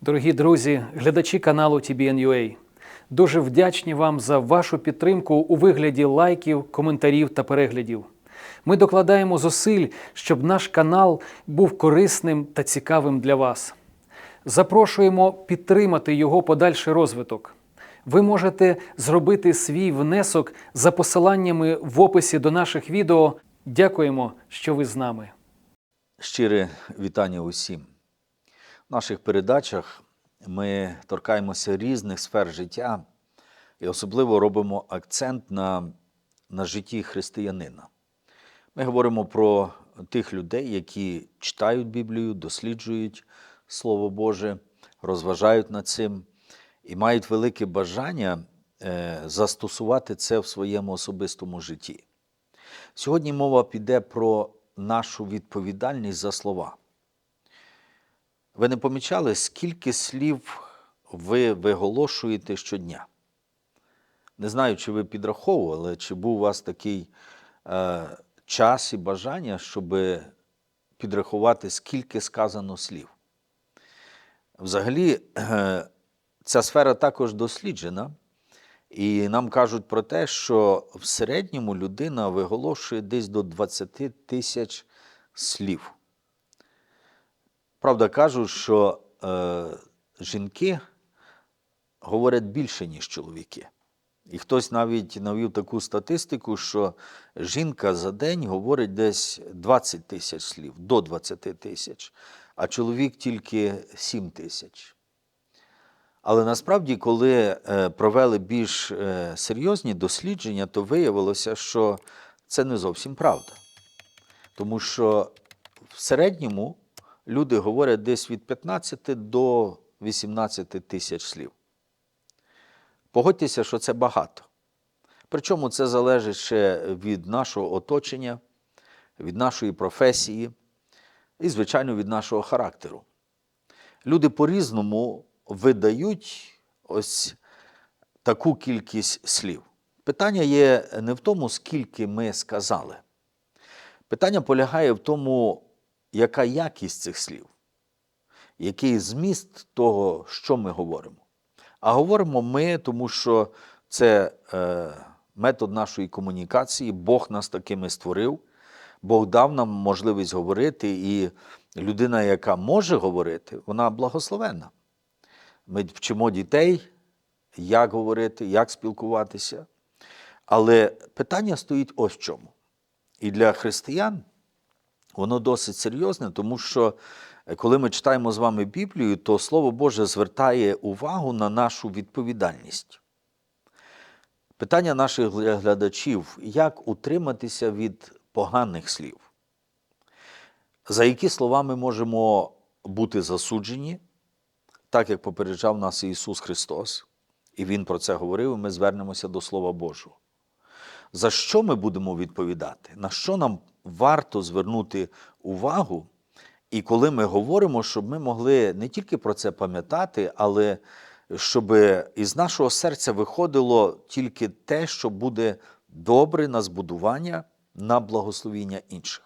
Дорогі друзі, глядачі каналу TBN.UA, дуже вдячні вам за вашу підтримку у вигляді лайків, коментарів та переглядів. Ми докладаємо зусиль, щоб наш канал був корисним та цікавим для вас. Запрошуємо підтримати його подальший розвиток. Ви можете зробити свій внесок за посиланнями в описі до наших відео. Дякуємо, що ви з нами. Щире вітання усім. Наших передачах ми торкаємося різних сфер життя і особливо робимо акцент на, на житті християнина. Ми говоримо про тих людей, які читають Біблію, досліджують Слово Боже, розважають над цим і мають велике бажання е, застосувати це в своєму особистому житті. Сьогодні мова піде про нашу відповідальність за слова. Ви не помічали, скільки слів ви виголошуєте щодня? Не знаю, чи ви підраховували, чи був у вас такий е, час і бажання, щоб підрахувати, скільки сказано слів. Взагалі, е, ця сфера також досліджена, і нам кажуть про те, що в середньому людина виголошує десь до 20 тисяч слів. Правда, кажуть, що е, жінки говорять більше, ніж чоловіки. І хтось навіть навів таку статистику, що жінка за день говорить десь 20 тисяч слів, до 20 тисяч, а чоловік тільки 7 тисяч. Але насправді, коли е, провели більш е, серйозні дослідження, то виявилося, що це не зовсім правда. Тому що в середньому люди говорять десь від 15 до 18 тисяч слів. Погодьтеся, що це багато. Причому це залежить ще від нашого оточення, від нашої професії і, звичайно, від нашого характеру. Люди по-різному видають ось таку кількість слів. Питання є не в тому, скільки ми сказали. Питання полягає в тому, яка якість цих слів, який зміст того, що ми говоримо. А говоримо ми, тому що це е, метод нашої комунікації, Бог нас такими створив, Бог дав нам можливість говорити, і людина, яка може говорити, вона благословенна. Ми вчимо дітей, як говорити, як спілкуватися. Але питання стоїть ось в чому. І для християн воно досить серйозне, тому що е, коли ми читаємо з вами Біблію, то Слово Боже звертає увагу на нашу відповідальність. Питання наших глядачів, як утриматися від поганих слів? За які слова ми можемо бути засуджені, так як попереджав нас Ісус Христос, і Він про це говорив, і ми звернемося до Слова Божого. За що ми будемо відповідати? На що нам варто звернути увагу? І коли ми говоримо, щоб ми могли не тільки про це пам'ятати, але щоб із нашого серця виходило тільки те, що буде добре на збудування, на благословіння інших.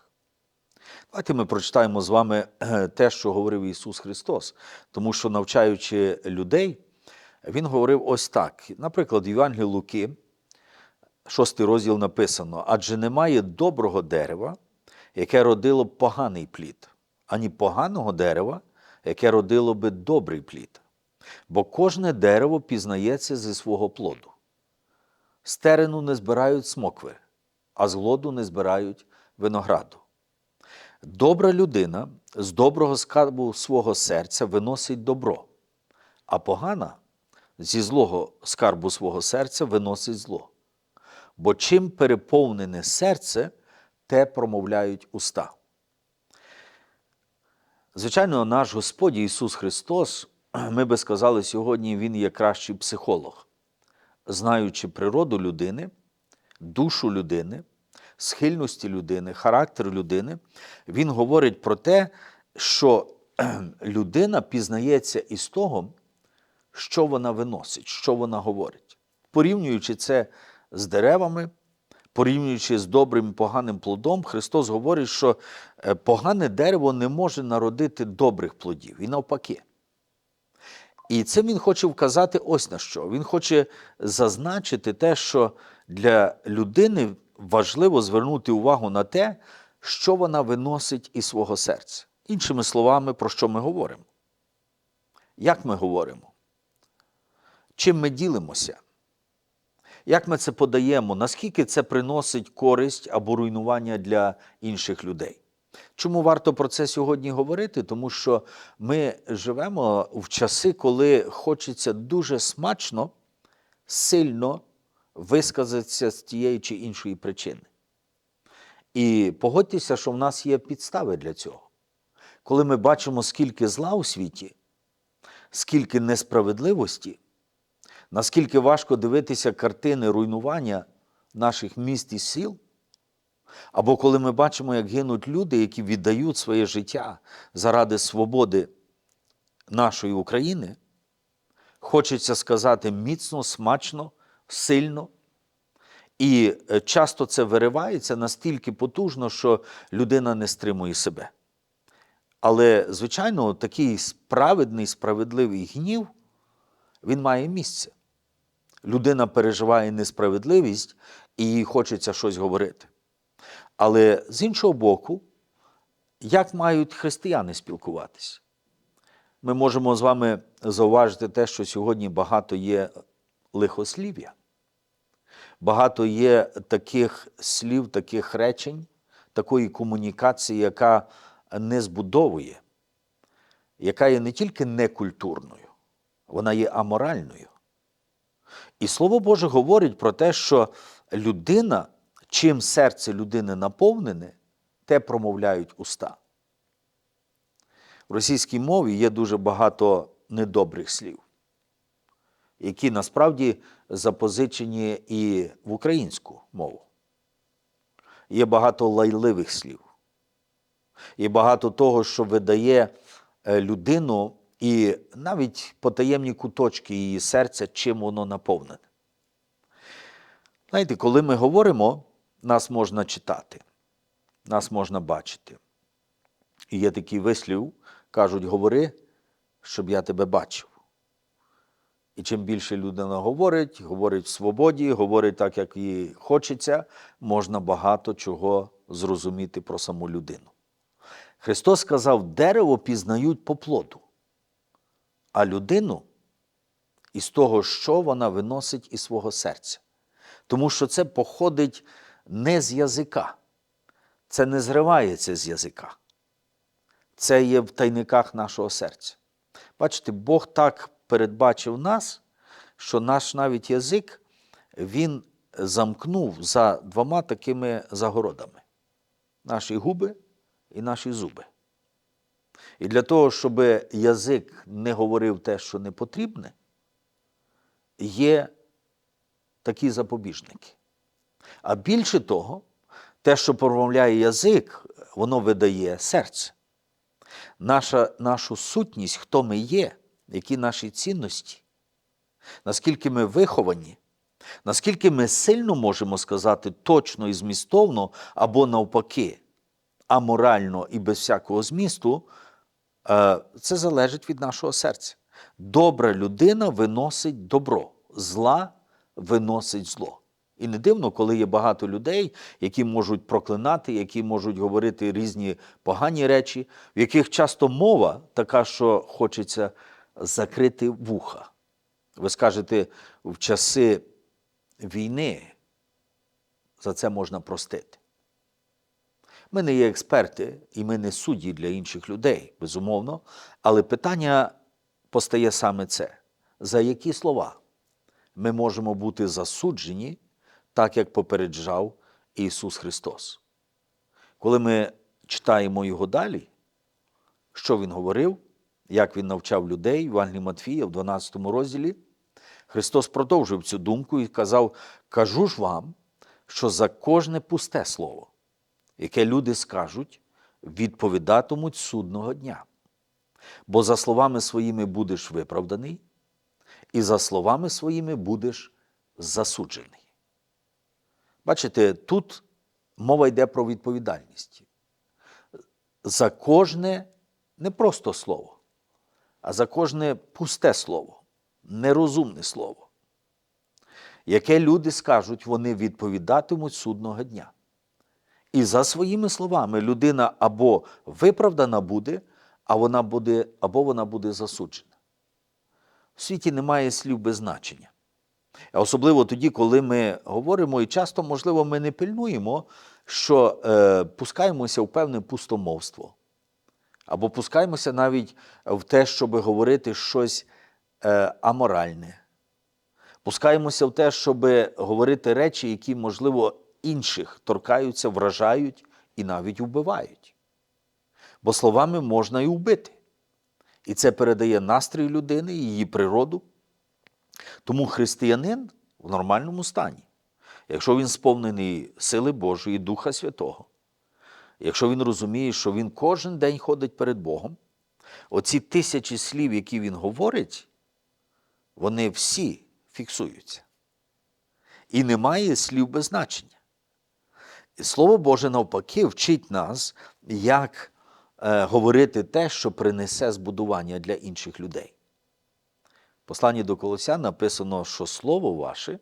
Давайте ми прочитаємо з вами те, що говорив Ісус Христос, тому що, навчаючи людей, Він говорив ось так. Наприклад, в Євангелії Луки, шостий розділ написано: адже немає доброго дерева, яке родило б поганий плід, ані поганого дерева, яке родило би добрий плід. Бо кожне дерево пізнається зі свого плоду. З терену не збирають смокви, а з глоду не збирають винограду. Добра людина з доброго скарбу свого серця виносить добро, а погана зі злого скарбу свого серця виносить зло. Бо чим переповнене серце, те промовляють уста. Звичайно, наш Господь Ісус Христос, ми би сказали сьогодні, Він є кращий психолог, знаючи природу людини, душу людини, схильності людини, характер людини, Він говорить про те, що людина пізнається із того, що вона виносить, що вона говорить. Порівнюючи це з деревами, порівнюючи з добрим і поганим плодом, Христос говорить, що е, погане дерево не може народити добрих плодів. І навпаки. І цим він хоче вказати ось на що. Він хоче зазначити те, що для людини важливо звернути увагу на те, що вона виносить із свого серця. Іншими словами, про що ми говоримо? Як ми говоримо? Чим ми ділимося? Як ми це подаємо? Наскільки це приносить користь або руйнування для інших людей? Чому варто про це сьогодні говорити? Тому що ми живемо в часи, коли хочеться дуже смачно, сильно висказатися з тієї чи іншої причини. І погодьтеся, що в нас є підстави для цього. Коли ми бачимо, скільки зла у світі, скільки несправедливості, наскільки важко дивитися картини руйнування наших міст і сіл, або коли ми бачимо, як гинуть люди, які віддають своє життя заради свободи нашої України, хочеться сказати міцно, смачно, сильно. І е, часто це виривається настільки потужно, що людина не стримує себе. Але, звичайно, такий справедний, справедливий гнів, він має місце. Людина переживає несправедливість і їй хочеться щось говорити. Але з іншого боку, як мають християни спілкуватися? Ми можемо з вами зауважити те, що сьогодні багато є лихослів'я, багато є таких слів, таких речень, такої комунікації, яка не збудовує, яка є не тільки некультурною, вона є аморальною. І Слово Боже говорить про те, що людина, чим серце людини наповнене, те промовляють уста. В російській мові є дуже багато недобрих слів, які насправді запозичені і в українську мову. Є багато лайливих слів. Є багато того, що видає е, людину і навіть потаємні куточки її серця, чим воно наповнене. Знаєте, коли ми говоримо, нас можна читати, нас можна бачити. І є такий вислів, кажуть, говори, щоб я тебе бачив. І чим більше людина говорить, говорить в свободі, говорить так, як їй хочеться, можна багато чого зрозуміти про саму людину. Христос сказав, дерево пізнають по плоду, а людину із того, що вона виносить із свого серця. Тому що це походить не з язика, це не зривається з язика. Це є в тайниках нашого серця. Бачите, Бог так передбачив нас, що наш навіть язик він замкнув за двома такими загородами: наші губи і наші зуби. І для того, щоб язик не говорив те, що не потрібне, є такі запобіжники. А більше того, те, що промовляє язик, воно видає серце. Наша, Нашу сутність, хто ми є, які наші цінності, наскільки ми виховані, наскільки ми сильно можемо сказати точно і змістовно, або навпаки, аморально і без всякого змісту, це залежить від нашого серця. Добра людина виносить добро, зла виносить зло. І не дивно, коли є багато людей, які можуть проклинати, які можуть говорити різні погані речі, в яких часто мова така, що хочеться закрити вуха. Ви скажете, в часи війни за це можна простити. Ми не є експерти і ми не судді для інших людей, безумовно. Але питання постає саме це: за які слова ми можемо бути засуджені, так як попереджав Ісус Христос. Коли ми читаємо Його далі, що Він говорив, як Він навчав людей в Євангелії Матфія в 12 розділі, Христос продовжив цю думку і казав: Кажу ж вам, що за кожне пусте слово, яке люди скажуть, відповідатимуть судного дня. Бо за словами своїми будеш виправданий, і за словами своїми будеш засуджений. Бачите, тут мова йде про відповідальність. За кожне не просто слово, а за кожне пусте слово, нерозумне слово, яке люди скажуть, вони відповідатимуть судного дня. І за своїми словами людина або виправдана буде, а вона буде, або вона буде засуджена. В світі немає слів без значення. Особливо тоді, коли ми говоримо, і часто, можливо, ми не пильнуємо, що е, пускаємося в певне пустомовство, або пускаємося навіть в те, щоб говорити щось е, аморальне. Пускаємося в те, щоб говорити речі, які, можливо, інших торкаються, вражають і навіть вбивають. Бо словами можна і вбити. І це передає настрій людини, її природу. Тому християнин в нормальному стані, якщо він сповнений сили Божої, Духа Святого, якщо він розуміє, що він кожен день ходить перед Богом, оці тисячі слів, які він говорить, вони всі фіксуються. І немає слів без значення. І Слово Боже навпаки вчить нас, як е, говорити те, що принесе збудування для інших людей. В посланні до Колосян написано, що Слово ваше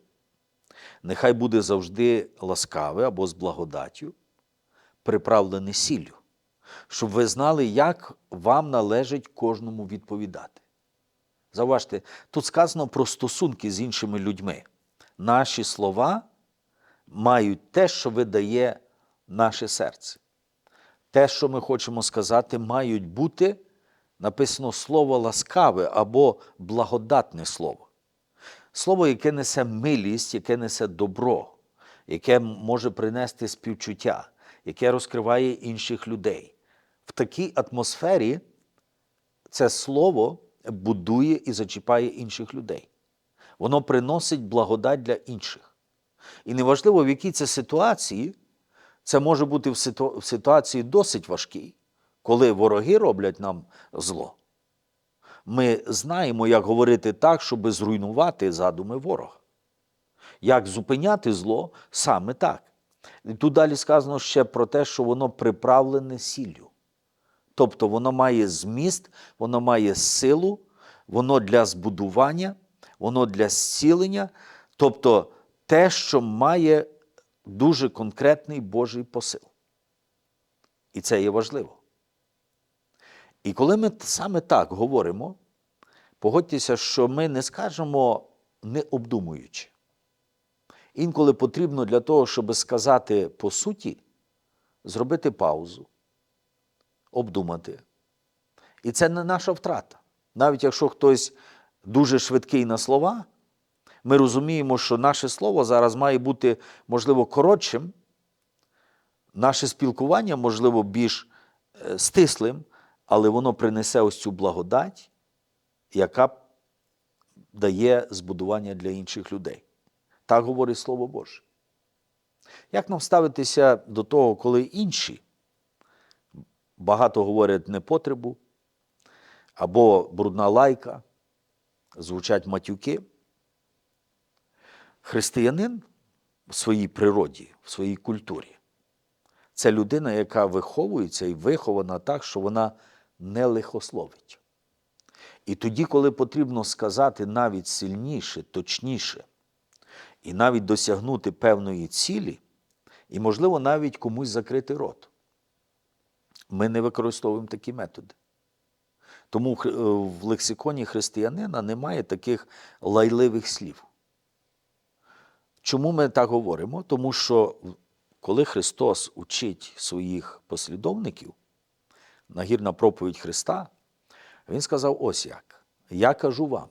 нехай буде завжди ласкаве або з благодаттю, приправлене сіллю, щоб ви знали, як вам належить кожному відповідати. Заважте, тут сказано про стосунки з іншими людьми. Наші слова мають те, що видає наше серце. Те, що ми хочемо сказати, мають бути написано слово ласкаве або благодатне слово. Слово, яке несе милість, яке несе добро, яке може принести співчуття, яке розкриває інших людей. В такій атмосфері це слово будує і зачіпає інших людей. Воно приносить благодать для інших. І неважливо, в якій це ситуації, це може бути в ситуації досить важкій, коли вороги роблять нам зло. Ми знаємо, як говорити так, щоб зруйнувати задуми ворога. Як зупиняти зло саме так. І тут далі сказано ще про те, що воно приправлене сіллю. Тобто воно має зміст, воно має силу, воно для збудування, воно для зцілення, тобто те, що має дуже конкретний Божий посил. І це є важливо. І коли ми саме так говоримо, погодьтеся, що ми не скажемо не обдумуючи. Інколи потрібно для того, щоб сказати по суті, зробити паузу, обдумати. І це не наша втрата. Навіть якщо хтось дуже швидкий на слова, ми розуміємо, що наше слово зараз має бути, можливо, коротшим, наше спілкування, можливо, більш е, стислим, але воно принесе ось цю благодать, яка дає збудування для інших людей. Так говорить Слово Боже. Як нам ставитися до того, коли інші багато говорять непотребу, або брудна лайка, звучать матюки? Християнин в своїй природі, в своїй культурі це людина, яка виховується і вихована так, що вона не лихословить. І тоді, коли потрібно сказати навіть сильніше, точніше, і навіть досягнути певної цілі, і, можливо, навіть комусь закрити рот, ми не використовуємо такі методи. Тому е, в лексиконі християнина немає таких лайливих слів. Чому ми так говоримо? Тому що коли Христос учить своїх послідовників, нагірна проповідь Христа, Він сказав ось як: Я кажу вам,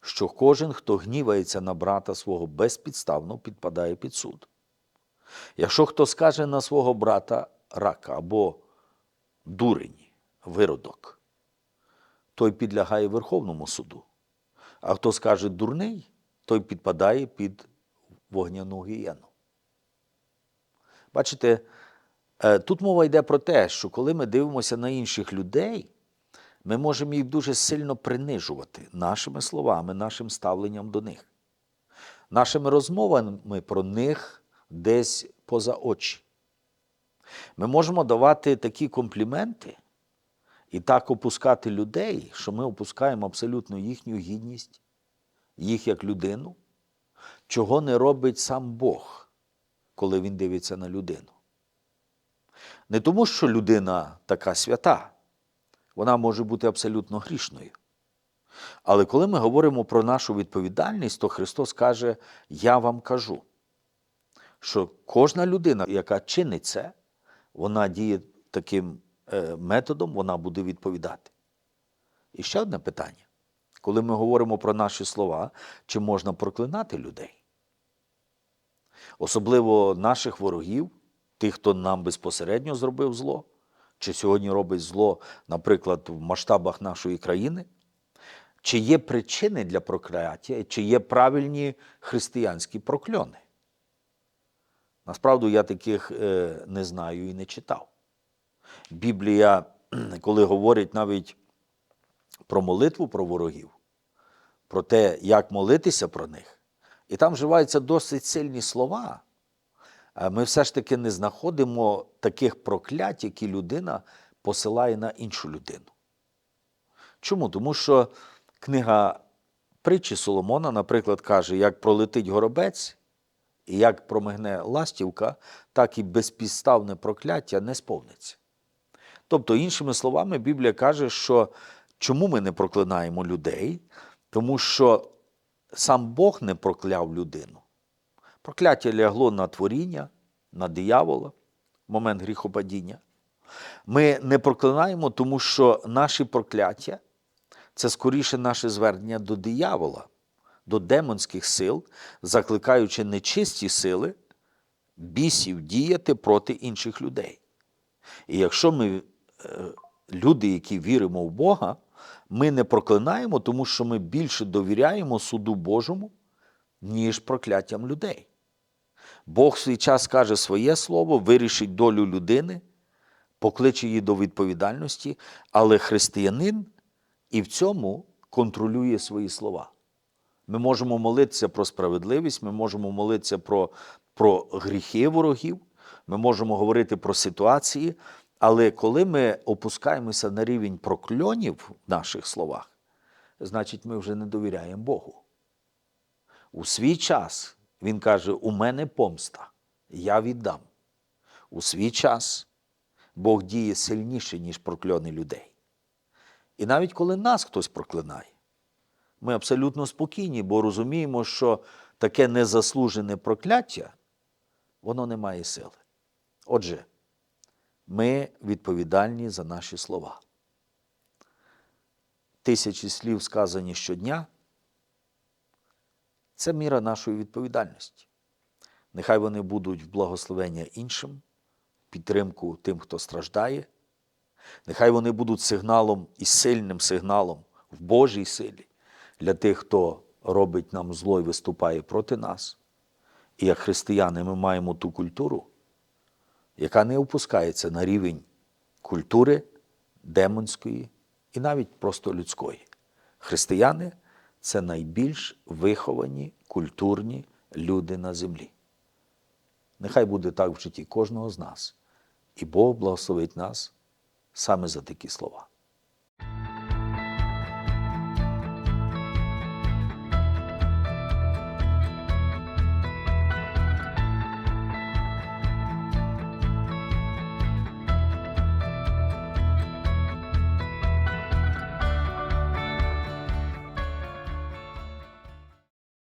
що кожен, хто гнівається на брата свого безпідставно, підпадає під суд. Якщо хто скаже на свого брата рака або дурень, виродок, той підлягає Верховному суду. А хто скаже дурний, той підпадає під вогняну гієну. Бачите, е, тут мова йде про те, що коли ми дивимося на інших людей, ми можемо їх дуже сильно принижувати нашими словами, нашим ставленням до них, нашими розмовами про них десь поза очі. Ми можемо давати такі компліменти і так опускати людей, що ми опускаємо абсолютно їхню гідність, їх як людину, чого не робить сам Бог, коли він дивиться на людину. Не тому, що людина така свята, вона може бути абсолютно грішною. Але коли ми говоримо про нашу відповідальність, то Христос каже: Я вам кажу, що кожна людина, яка чинить це, вона діє таким е, методом, вона буде відповідати. І ще одне питання. Коли ми говоримо про наші слова, чи можна проклинати людей? Особливо наших ворогів, тих, хто нам безпосередньо зробив зло, чи сьогодні робить зло, наприклад, в масштабах нашої країни, чи є причини для прокляття, чи є правильні християнські прокльони. Насправді я таких е, не знаю і не читав. Біблія, коли говорить навіть про молитву про ворогів, про те, як молитися про них, і там вживаються досить сильні слова. Ми все ж таки не знаходимо таких проклять, які людина посилає на іншу людину. Чому? Тому що книга притчі Соломона, наприклад, каже, як пролетить горобець, і як промигне ластівка, так і безпідставне прокляття не сповниться. Тобто, іншими словами, Біблія каже, що чому ми не проклинаємо людей? Тому що сам Бог не прокляв людину. Прокляття лягло на творіння, на диявола в момент гріхопадіння. Ми не проклинаємо, тому що наші прокляття це скоріше наше звернення до диявола, до демонських сил, закликаючи нечисті сили бісів діяти проти інших людей. І якщо ми, е, люди, які віримо в Бога, ми не проклинаємо, тому що ми більше довіряємо суду Божому, ніж прокляттям людей. Бог в свій час каже своє слово, вирішить долю людини, покличе її до відповідальності, але християнин і в цьому контролює свої слова. Ми можемо молитися про справедливість, ми можемо молитися про, про гріхи ворогів, ми можемо говорити про ситуації, але коли ми опускаємося на рівень прокльонів в наших словах, значить ми вже не довіряємо Богу. У свій час він каже: у мене помста, я віддам. У свій час Бог діє сильніше, ніж прокльони людей. І навіть коли нас хтось проклинає, ми абсолютно спокійні, бо розуміємо, що таке незаслужене прокляття, воно не має сили. Отже, ми відповідальні за наші слова. Тисячі слів, сказані щодня, це міра нашої відповідальності. Нехай вони будуть в благословення іншим, підтримку тим, хто страждає. Нехай вони будуть сигналом і сильним сигналом в Божій силі для тих, хто робить нам зло і виступає проти нас. І як християни ми маємо ту культуру, яка не опускається на рівень культури демонської і навіть просто людської. Християни це найбільш виховані культурні люди на землі. Нехай буде так в житті кожного з нас, і Бог благословить нас саме за такі слова.